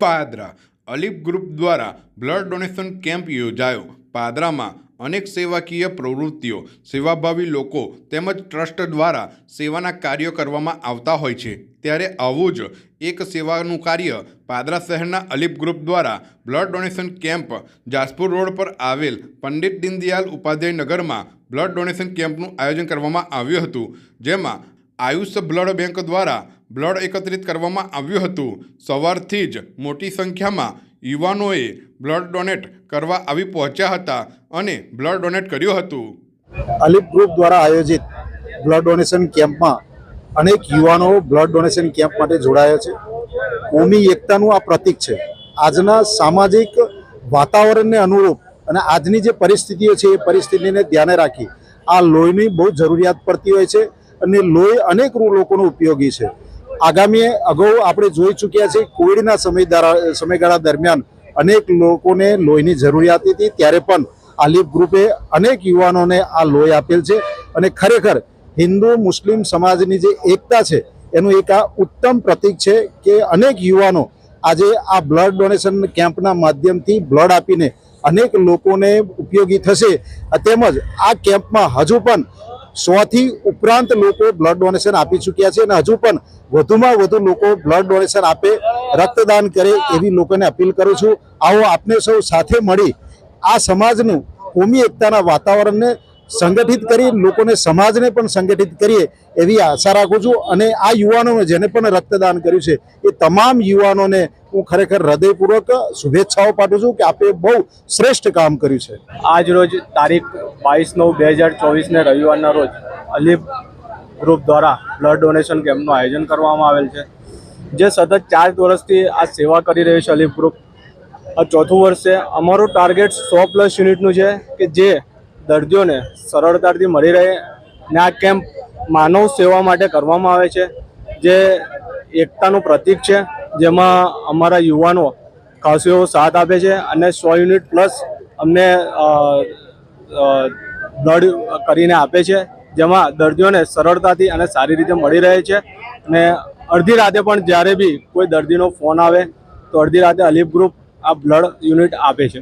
Padra. Alif group દ્વારા blood donation camp યોજાયો. પાદરામાં અનેક સેવાકીય પ્રવૃત્તિઓ, સેવાભાવી લોકો તેમજ ટ્રસ્ટ દ્વારા સેવાના કાર્યો કરવામાં આવતા હોય છે. ત્યારે આવું જ એક સેવાનું કાર્ય પાદરા શહેરના અલીપ ગ્રુપ દ્વારા blood donation camp Jaspur road પર આવેલ પંડિત દીનદયાલ ઉપાધ્યાય નગરમાં બ્લડ ડોનેશન કેમ્પનું આયોજન કરવામાં આવ્યું હતું. જેમાં આયુષ બ્લડ બેંક દ્વારા બ્લડ એકત્રિત કરવામાં આવ્યું હતું. સવારથી જ મોટી સંખ્યામાં યુવાનોએ બ્લડ ડોનેટ કરવા આવી પહોંચ્યા હતા અને બ્લડ ડોનેટ કર્યું હતું. અલીપ ગ્રુપ દ્વારા આયોજિત બ્લડ ડોનેશન કેમ્પમાં અનેક યુવાનો બ્લડ ડોનેશન કેમ્પ માટે જોડાયા છે. કોમી એકતાનું આ પ્રતીક છે. આજના સામાજિક વાતાવરણને અનુરૂપ અને આજની જે પરિસ્થિતિઓ છે, એ પરિસ્થિતિને ધ્યાને રાખી આ લોહીની બહુ જરૂરિયાત પડતી હોય છે અને લોહી અનેક લોકોનો ઉપયોગી છે. આગામી અગાઉ આપણે જોઈ ચૂક્યા છે કોવિડના સમય સમયગાળા દરમિયાન અનેક લોકોને લોહીની જરૂરિયાત હતી. ત્યારે પણ આલિફ ગ્રુપે અનેક યુવાનોને આ લોહી આપેલ છે અને ખરેખર હિન્દુ, મુસ્લિમ સમાજની જે એકતા છે, એનું એક આ ઉત્તમ પ્રતીક છે કે અનેક યુવાનો આજે આ બ્લડ ડોનેશન કેમ્પના માધ્યમથી બ્લડ આપીને અનેક લોકોને ઉપયોગી થશે. તેમજ આ કેમ્પમાં હજુ પણ સોથી ઉપરાંત લોકો બ્લડ ડોનેશન આપી ચૂક્યા છે અને હજુ પણ વધુમાં વધુ લોકો બ્લડ ડોનેશન આપે, રક્તદાન કરે એવી લોકોને અપીલ કરું છું. આવો આપને સૌ સાથે મળી આ સમાજનું કોમી એકતાના વાતાવરણને સંગઠિત કરી, લોકોને સમાજને પણ સંગઠિત કરીએ એવી આશા રાખું છું. અને આ યુવાનોને જેને પણ રક્તદાન કર્યું છે, એ તમામ યુવાનોને હું ખરેખર હૃદયપૂર્વક શુભેચ્છાઓ પાઠવું છું કે આપે બહુ શ્રેષ્ઠ કામ કર્યું છે. આજ રોજ તારીખ બાવીસ નવ બે હજાર ચોવીસને રવિવારના રોજ અલીફ ગ્રુપ દ્વારા બ્લડ ડોનેશન કેમ્પનું આયોજન કરવામાં આવેલ છે. જે સતત ચાર વર્ષથી આ સેવા કરી રહ્યું છે અલીફ ગ્રુપ. આ ચોથું વર્ષ છે અમારું ટાર્ગેટ સો પ્લસ યુનિટનું છે કે જે દર્દીઓને સરળતાથી મળી રહે ને આ કેમ્પ માનવ સેવા માટે કરવામાં આવે છે. જે એકતાનું પ્રતીક છે. જેમાં અમારા યુવાનો ખાસો એવો સાથ આપે છે અને સો યુનિટ પ્લસ અમને બ્લડ કરીને આપે છે, જેમાં દર્દીઓને સરળતાથી અને સારી રીતે મળી રહે છે. અને અડધી રાતે પણ જ્યારે બી કોઈ દર્દીનો ફોન આવે, તો અડધી રાતે અલીફ ગ્રુપ આ બ્લડ યુનિટ આપે છે.